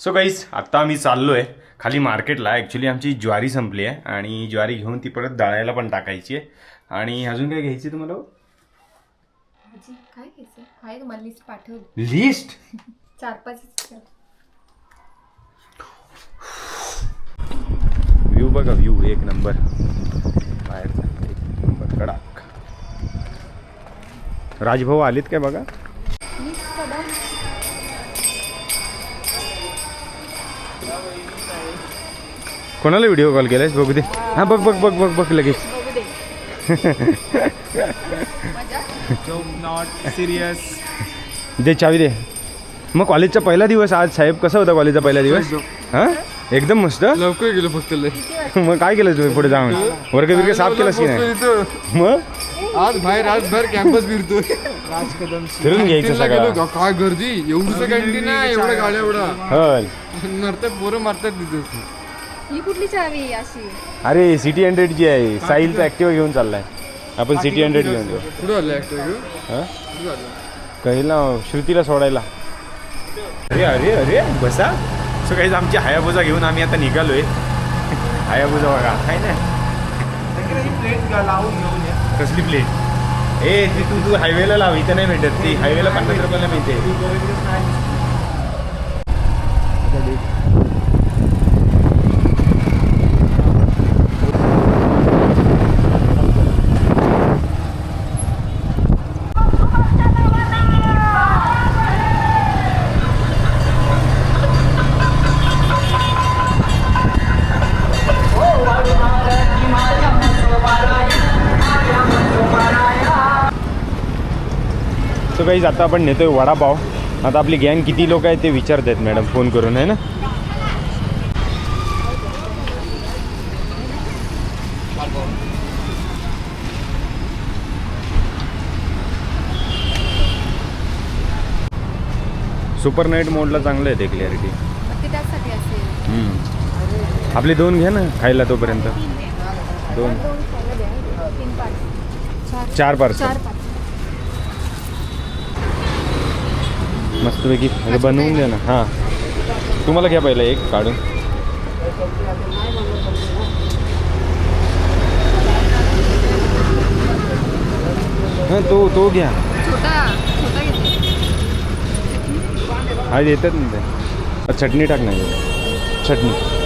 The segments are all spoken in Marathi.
सो गाईज आत्ता आम्ही चाललो आहे खाली मार्केटला. ॲक्च्युली आमची ज्वारी संपली आहे आणि ज्वारी घेऊन ती परत दळायला पण टाकायची आहे. आणि अजून काय घ्यायची तुम्हाला? काय घ्यायचं आहे तुम्हाला लिस्ट पाठवली लिस्ट चार पाच व्ह्यू बघा व्ह्यू एक नंबर बाहेरचा एक नंबर कडक. राजभाऊ आलेत काय बघा? कोणाला व्हिडिओ कॉल केलायस बघू दे. हां बघ बघ बघ बघ बघ लगेच. बघू दे नॉट सिरियस दे चावी दे. मग कॉलेजचा पहिला दिवस आज साहेब कसा होता कॉलेजचा पहिला दिवस? हां? एकदम मस्त? लवकर गेलो फक्त लय. मग काय केलं तुम्ही पुढे जाऊन? वर्ग बिर्ग साफ केलास की नाही? मग? आज बाहेर आज बाहेर कॅम्पस फिरतोय. राज कदम फिरून घ्यायचं सगळं. काय गर्दी? एवढं कॅन्टीन आहे एवढ्या गाड्या एवढा हल मरतात पोरं मारतात तिथे. ही कुठली चावी अशी? अरे सिटी हंड्रेड जी आहे. साहिलचा ऍक्टिव्ह घेऊन चाललाय. आपण सिटी हंड्रेड घेऊन जाऊ. कुठं आलं ऍक्टर हां? कहिला श्रुतीला सोडायला. अरे अरे अरे बसा. सो काही आमची हायाबुजा घेऊन आम्ही आता निघालोय. हायाबुजा बघा. काय नाही कसली प्लेट ए ती तू तू हायवेला लाव. इथं नाही भेटत. ती हायवेला पन्नास रुपयाला मिळते. काही आता आपण नेतोय वडापाव. आता आपली गँग किती लोक आहेत ते विचारत आहेत मॅडम फोन करून आहे ना? सुपर नाईट मोडला चांगलं आहे ते क्लॅरिटी असेल. आपले दोन घ्या ना खायला तोपर्यंत. दोन. चार पार्सल मस्तपैकी पैकी बनवून द्या ना. हाँ. तुम्हाला घ्या पहिलं एक काढून. हाँ तो तो घ्या. छोटा छोटा घेतला हा येतात ना ते. चटणी टाक ना. चटणी.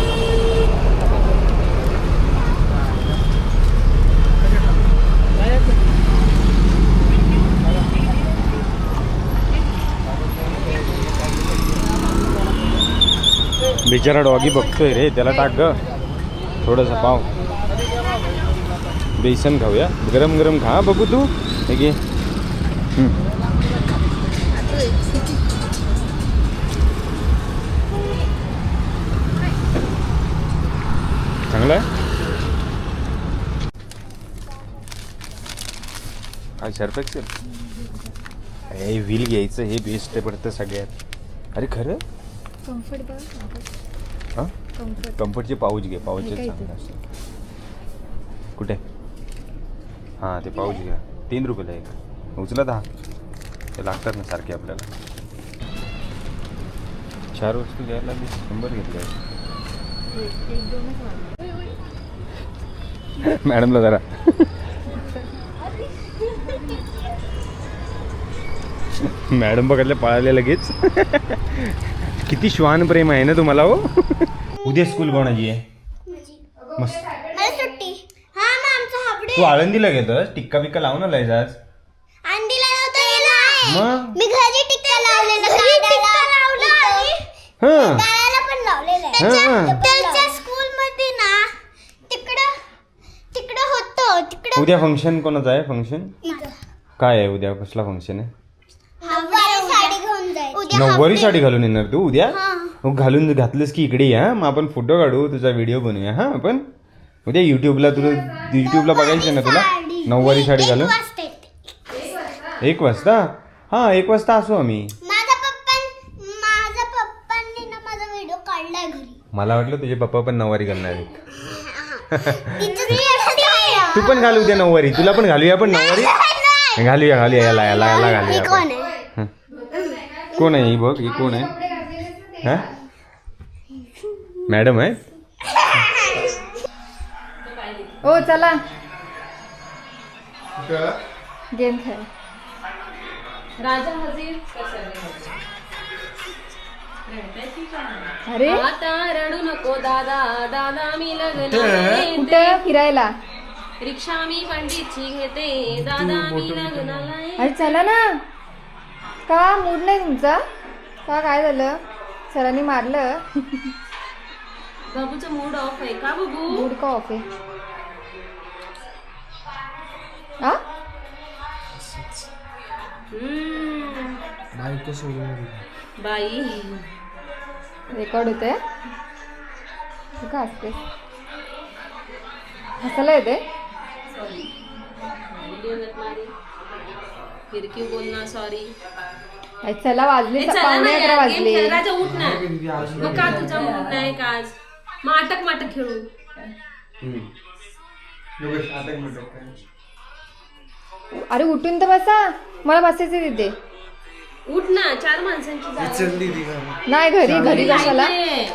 बिचारा डॉगी बघतोय रे त्याला टाक ग. थोडंसं पाव. बेसन खाऊया. गरम गरम खा बघू तू. हे घे. चांगलं आहे? काय सर्फेक्सेल हे व्हील घ्यायचं हे बेस्ट पडतं सगळ्यात. अरे खरं? कम्फर्ट हां? कम्फर्ट कम्फर्टचे पाऊच घे हे चांगलं? असतं कुठे? हां ते पाऊच घ्या. तीन रुपयाला एक उचला दहा ते लागतात ना सारखे आपल्याला. चार वस्तू घ्यायला मी शंभर घेतले. मॅडमला जरा. मॅडम बघितले पळाले लगेच किती श्वान प्रेम आहे ना तुम्हाला हो? उद्या स्कूल कोणाची आहे? मस्त. मला सुट्टी. हा आमचा तू आळंदीला घेतोस टिक्का बिक्का लावून आलाय आज? अंडीला मग? मी घरी टिक्का लावलेला टिक्का लावला आणि हां. गाळ्याला पण लावलेला हा, हा. त्याच्या त्याच्या स्कूल मध्ये ना तिकडं तिकडं होतं तिकडं. उद्या फंक्शन कोणाचं आहे? फंक्शन. काय आहे उद्या? कसला फंक्शन आहे नऊवारी साडी घेऊन जाईल उद्या नऊवारी साडी घालून येणार तू उद्या. मग घालून घातलंस की इकडे या मग आपण फोटो काढू तुझा व्हिडिओ बनवूया हा आपण? उद्या युट्यूबला तुला युट्यूबला बघायचं ना तुला. नऊवारी साडी घालून. एक वाजता हा एक वाजता असू आम्ही. माझा पप्पा माझ्या पप्पांनी ना माझा व्हिडिओ काढलाय घरी. मला वाटलं तुझे पप्पा पण नऊवारी घालणार आहेत. ती पण घालू उद्या नऊवारी तुला पण घालूया पण नऊवारी. घालूया घालूया याला याला याला घालूया आपण. हं. कोण आहे ही बघ ही कोण आहे? हा? मॅडम आहे? ओ चला. गेम खेळ. राजा हजीर अरे? आता रडू नको दादा. दादा मी लग्न कुठे? फिरायला. रिक्षा मी पंडितची घेते. दादा मी लग्नाला. अरे चला ना. का? मूड नाही तुमचा? का काय झालं? सरांनी मारलं. बाबूचा मूड ऑफ आहे का बाबू? मूड का ऑफ आहे? आ? हम्म. सोडून बाई. रेकॉर्ड होते तू का असते हसायला येते फिर क्यों बोलना सॉरी अरे चला वाजले पावणे अकरा वाजले. राजा उठ ना. मग का तुझा मूड नाही का आज? मग अटक माटक खेळू. अरे उठून तर बसा. मला बसायचे तिथे. उठ ना चार माणसांची जागा. नाही घरी घरी कशाला नाही.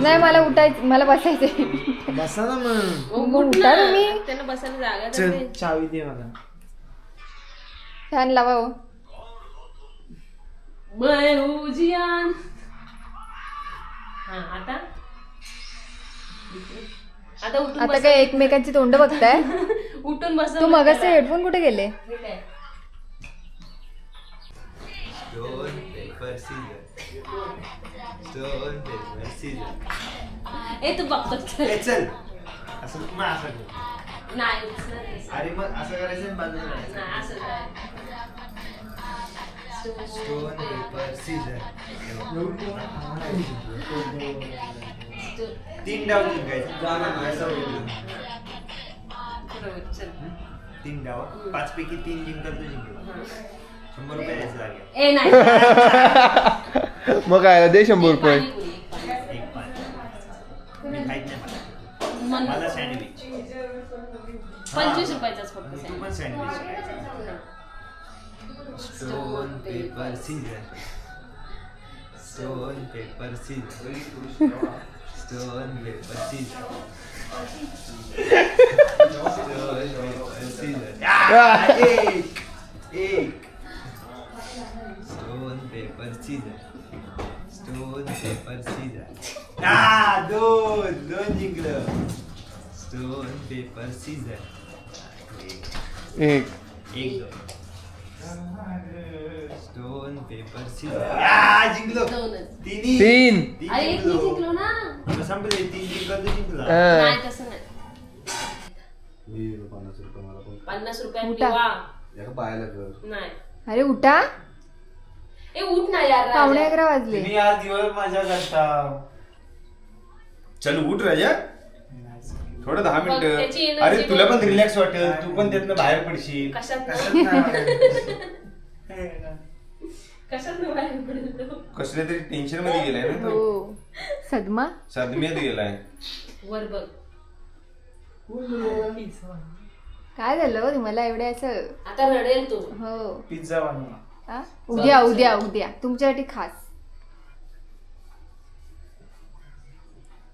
नाही. मला उठायचं मला बसायचे बसा ना मग. उठ. तुम्ही. त्यांना बसायला जागा तर दे. चावी दे मला. फॅन लावा हो मैं हूँ जियान हा आता आता उठून आता बस काय एकमेकांची तोंड बघताय उठून बस तू मगाचे हेडफोन कुठे गेले Stone, paper, scissors. Stone, paper, scissors. ए तू बघतो ए, चल असं मग असं कर. नाही. अरे मग असं करायचं आणि बाजूला करायचं. नाही, असं काय. Stone, paper, scissors. तीन डाव जिंकायचे. तीन डाव पाच पैकी तीन जिंकल तर जिंकल शंभर रुपये द्यायचं लागेल ए नाही मग काय दे शंभर रुपये एक पाच मी खायच नाही मला सँडविच पंचवीस रुपयाचाच फक्त तू sandwich. Stone paper scissor stone paper scissor stone paper scissor stone paper scissor एक एक stone paper scissor stone paper scissor आ दोन दोन जिंकलं स्टोन पेपर सीजर एक एक दोन स्टोन पेपर सीजर आ जिंकलो. दोनच. तिन्ही. तीन. तीन अरे एक मी जिंकलो ना. मग संपले तीन जिंकलो तर जिंकला. नाही तसं नाही. पन्नास रुपये मला पण. पन्नास रुपयात उठा. किंवा या पाहायला कर. नाही. अरे उठा. ए उठ ना यार पावणे राजा. अकरा वाजले. तुम्ही आज दिवस मजा करता चल उठ राजा. थोडं दहा त्याची मिनिटं energy अरे तुला. पण रिलॅक्स वाटेल तू पण त्यातनं बाहेर पडशील. कशात कशात ना नाही. कशात ना बाहेर पडलो कसल्या तरी टेन्शनमध्ये गेलाय ना तो. हो. सदमा? सदम्यात गेलाय. वर बघ. काय झालं हो तुम्हाला एवढे असं आता रडेल तू. हो. पिझ्झा बनवा हा? उद्या उद्या उद्या. तुमच्यासाठी खास.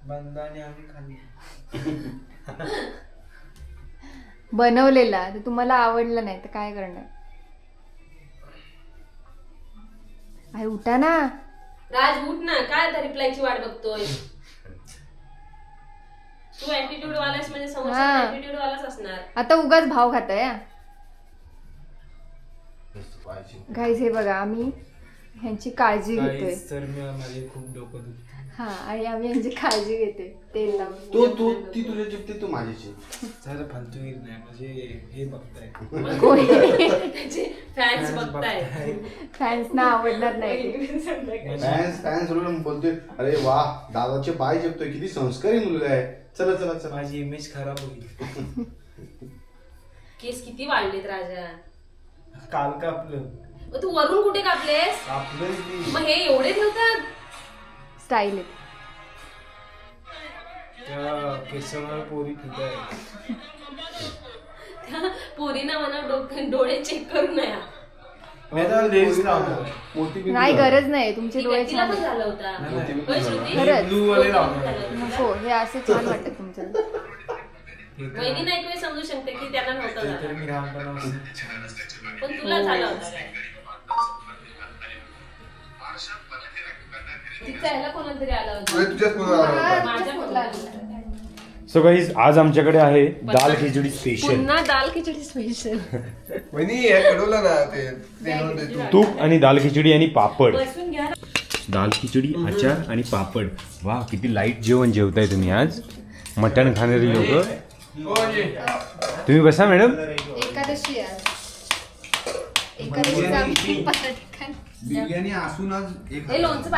बंदाने आम्ही खाली बनवलेला तर तुम्हाला आवडला नाही तर काय करणार? अरे उठा ना. राज उठ ना. काय आता रिप्लायची वाट बघतोय? तू ऍटिट्यूड वालास म्हणजे समोरचा हा. ऍटिट्यूड वालाच असणार. आता उगाच भाव खाताय हा. गाईज हे बघा आम्ही ह्यांची काळजी घेतोय. तर मी माझे खूप डोकं दुखतं हा आणि आम्ही यांची काळजी घेतोय तेल लावून तू तू ती तुझ्या चिपते तू माझीची जरा फालतूगीर नाही म्हणजे हे बघताय. त्याचे फॅन्स बघताय. फॅन्सना आवडणार नाही फॅन्स फॅन्स बोलतोय अरे वा दादाचे पाय जपतोय किती संस्कारी मुलगा आहे. चला चला चला. माझी इमेज खराब होईल. केस किती वाढलेत राजा. काल का आपलं मग तू वरून कुठे कापलेस? आपलं मग हे एवढे ठेवतात त्या पोरीना मला डोक- डोळे चेक नाही. गरज नाही तुमचे डोळे तिला छान पण आहेत. झाला होता. नाही, नाही. होय, श्रुती? खरंच? ब्लू वाले लावणार नको हे असे छान वाटत तुमचं. वहिनीना एक वेळ समजू शकते की त्यांना नव्हतं ते झालं. तर मी लहानपणापासून पण तुला झाला होता. काय तिचा ह्याला कोणाला तरी आला होता. अरे, तुझ्याच फोनवर आला होता. माझ्या फोनला आला होता. सो काही आज आमच्याकडे आहे दाल खिचडी स्पेशल पुन्हा दाल खिचडी स्पेशल वहिनी हे कडवलं ना ते. तूप आणि दाल खिचडी आणि पापड. बसून घ्या ना. दाल खिचडी आचार आणि पापड. वा किती लाइट जेवण जेवताय तुम्ही आज. मटण खाणारी लोक. तुम्ही बसा मॅडम एकादशी आहे एकादशीचा आम्ही पराठे खाणार. बिर्याणी असून आज एक हे लोणचं